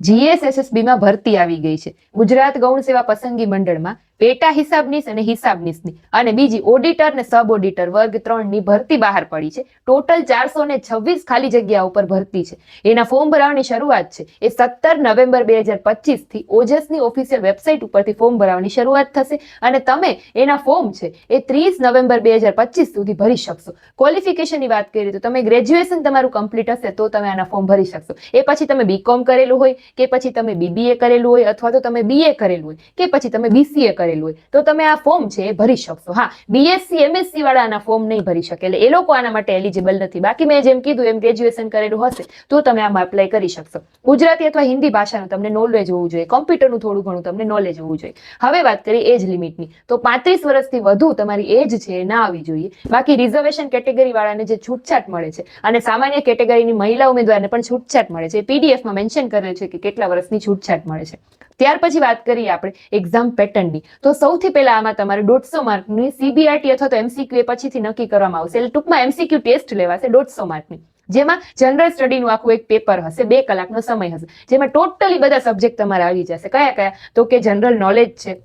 GSSSB માં ભરતી આવી ગઈ છે. ગુજરાત ગૌણ સેવા પસંદગી મંડળમાં પેટા હિસાબનીસ અને હિસાબનીસની અને બીજી ઓડિટર ને સબ ઓડિટર વર્ગ ત્રણની ભરતી બહાર પડી છે. ટોટલ ચારસો ને છવ્વીસ ખાલી જગ્યા ઉપર ભરતી છે. એના ફોર્મ ભરાવાની શરૂઆત છે. એ સત્તર નવેમ્બર બે હજાર પચીસથી ઓજસની ઓફિશિયલ વેબસાઇટ ઉપરથી ફોર્મ ભરવાની શરૂઆત થશે. અને તમે એના ફોર્મ છે એ ત્રીસ નવેમ્બર બે હજાર પચીસ સુધી ભરી શકશો. ક્વોલિફિકેશનની વાત કરીએ તો તમે ગ્રેજ્યુએશન તમારું કમ્પ્લીટ હશે તો તમે આના ફોર્મ ભરી શકશો. એ પછી તમે બીકોમ કરેલું હોય, કે પછી તમે બીબીએ કરેલું હોય, અથવા તો તમે બીએ કરેલું હોય, કે પછી તમે બીસીએ કરેલું હોય, તો તમે આ ફોર્મ છે એ ભરી શકશો. હા બીએસસી એમએસસી વાળા આના ફોર્મ નહીં ભરી શકે. એટલે એ લોકો આના માટે એલિજિબલ નથી. બાકી મેં જેમ કીધું, એમ ગ્રેજ્યુએશન કરેલું હશે, તો તમે આમાં એપ્લાય કરી શકશો. ગુજરાતી અથવા હિન્દી ભાષાનું તમને નોલેજ હોવું જોઈએ. કોમ્પ્યુટરનું થોડું ઘણું તમને નોલેજ હોવું જોઈએ. હવે વાત કરીએ એજ લિમિટની તો પાંત્રીસ વર્ષથી વધુ તમારી એજ છે ના આવી જોઈએ. બાકી રિઝર્વેશન કેટેગરી વાળાને જે છૂટછાટ મળે છે, અને સામાન્ય કેટેગરીની મહિલા ઉમેદવારને પણ છૂટછાટ મળે છે. પીડીએફમાં મેન્શન કરેલ છે કે કેટલા વર્ષની છૂટછાટ મળે છે. ત્યાર પછી વાત કરીએ આપણે એક્ઝામ પેટર્નની તો સૌથી પહેલા આમાં તમારે દોઢસો માર્કની સીબીઆરટી અથવા તો એમસીક્યુ એ પછીથી નક્કી કરવામાં આવશે. એટલે ટૂંકમાં એમસીક્યુ ટેસ્ટ લેવાશે દોઢસો માર્કની. જેમાં જનરલ સ્ટડીનું આખું એક પેપર હશે. બે કલાકનો સમય હશે. જેમાં ટોટલી બધા સબ્જેક્ટ તમારે આવી જશે. કયા કયા? તો કે જનરલ નોલેજ છે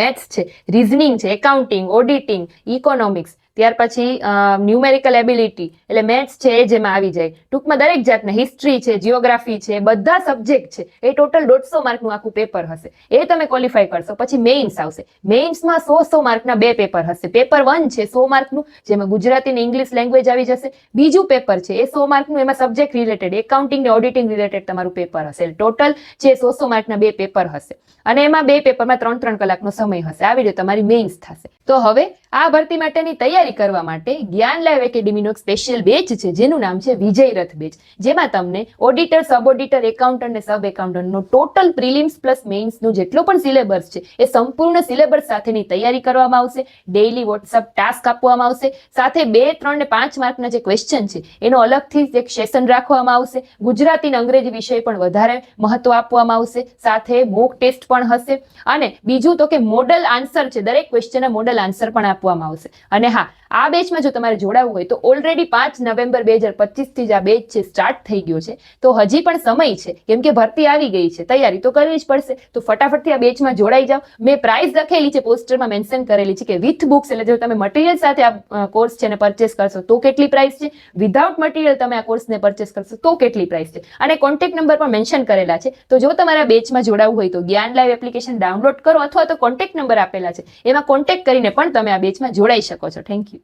મેથ્સ છે રિઝનિંગ છે એકાઉન્ટિંગ ઓડિટિંગ ઇકોનોમિક્સ ત્યાર પછી ન્યુમેરિકલ એબિલિટી એટલે મેથ્સ છે એ જેમાં આવી જાય. ટૂંકમાં દરેક જાતના હિસ્ટ્રી છે જીઓગ્રાફી છે, બધા સબ્જેક્ટ છે, એ ટોટલ દોઢસો માર્કનું આખું પેપર હશે. એ તમે ક્વોલિફાય કરશો. પછી મેઇન્સ આવશે. મેઇન્સમાં સો સો માર્કના બે પેપર હશે. પેપર વન છે, સો માર્કનું જેમાં ગુજરાતી ને ઇંગ્લિશ લેંગ્વેજ આવી જશે. બીજું પેપર છે, એ સો માર્કનું એમાં સબ્જેક્ટ રિલેટેડ એકાઉન્ટિંગ ને ઓડિટિંગ રિલેટેડ તમારું પેપર હશે. ટોટલ છે સો સો માર્કના બે પેપર હશે. અને એમાં બે પેપરમાં ત્રણ ત્રણ કલાકનો સમય હશે. આવી રીતે તમારી મેઇન્સ થશે. તો હવે આ ભરતી માટેની તૈયારી કરવા માટે જ્ઞાન લાઈવ એકેડેમીનો એક સ્પેશિયલ બેચ છે, જેનું નામ છે વિજય રથ બેચ જેમાં તમને ઓડિટર સબ ઓડિટર એકાઉન્ટન્ટ અને સબ એકાઉન્ટન્ટનો ટોટલ પ્રિલિમ્સ પ્લસ મેઇન્સનો જેટલો પણ સિલેબસ છે, એ સંપૂર્ણ સિલેબસ સાથેની તૈયારી કરવામાં આવશે. ડેઇલી વોટ્સઅપ ટાસ્ક આપવામાં આવશે. સાથે બે, ત્રણ ને પાંચ માર્કના જે ક્વેશ્ચન છે, એનો અલગથી એક સેશન રાખવામાં આવશે. ગુજરાતી અંગ્રેજી વિષય પણ વધારે મહત્વ આપવામાં આવશે. સાથે મોક ટેસ્ટ પણ હશે. અને બીજું તો કે મોડલ આન્સર છે, દરેક ક્વેશ્ચનના મોડલ આન્સર પણ આપવામાં આવશે. અને હા આ બેચમાં જો તમારે જોડાવવું હોય તો ઓલરેડી પાંચ નવેમ્બર બે હજાર પચીસથી જ આ બેચ છે સ્ટાર્ટ થઈ ગયો છે. તો હજી પણ સમય છે. કેમ કે ભરતી આવી ગઈ છે. તૈયારી તો કરવી જ પડશે. તો ફટાફટથી આ બેચમાં જોડાઈ જાઓ. મેં પ્રાઇસ લખેલી છે પોસ્ટરમાં મેન્શન કરેલી છે કે વિથ બુક્સ એટલે જો તમે મટીરિયલ સાથે આ કોર્સ છે ને પરચેસ કરશો, તો કેટલી પ્રાઇસ છે? વિધાઉટ મટીરિયલ તમે આ કોર્સને પરચેસ કરશો, તો કેટલી પ્રાઇસ છે? અને કોન્ટેક્ટ નંબર પણ મેન્શન કરેલા છે. તો જો તમારા બેચમાં જોડાવવું હોય તો જ્ઞાન લાઈવ એપ્લિકેશન ડાઉનલોડ કરો, અથવા તો કોન્ટેક્ટ નંબર આપેલા છે. એમાં કોન્ટેક્ટ કરીને પણ તમે આ બેચમાં જોડાઈ શકો છો. Thank you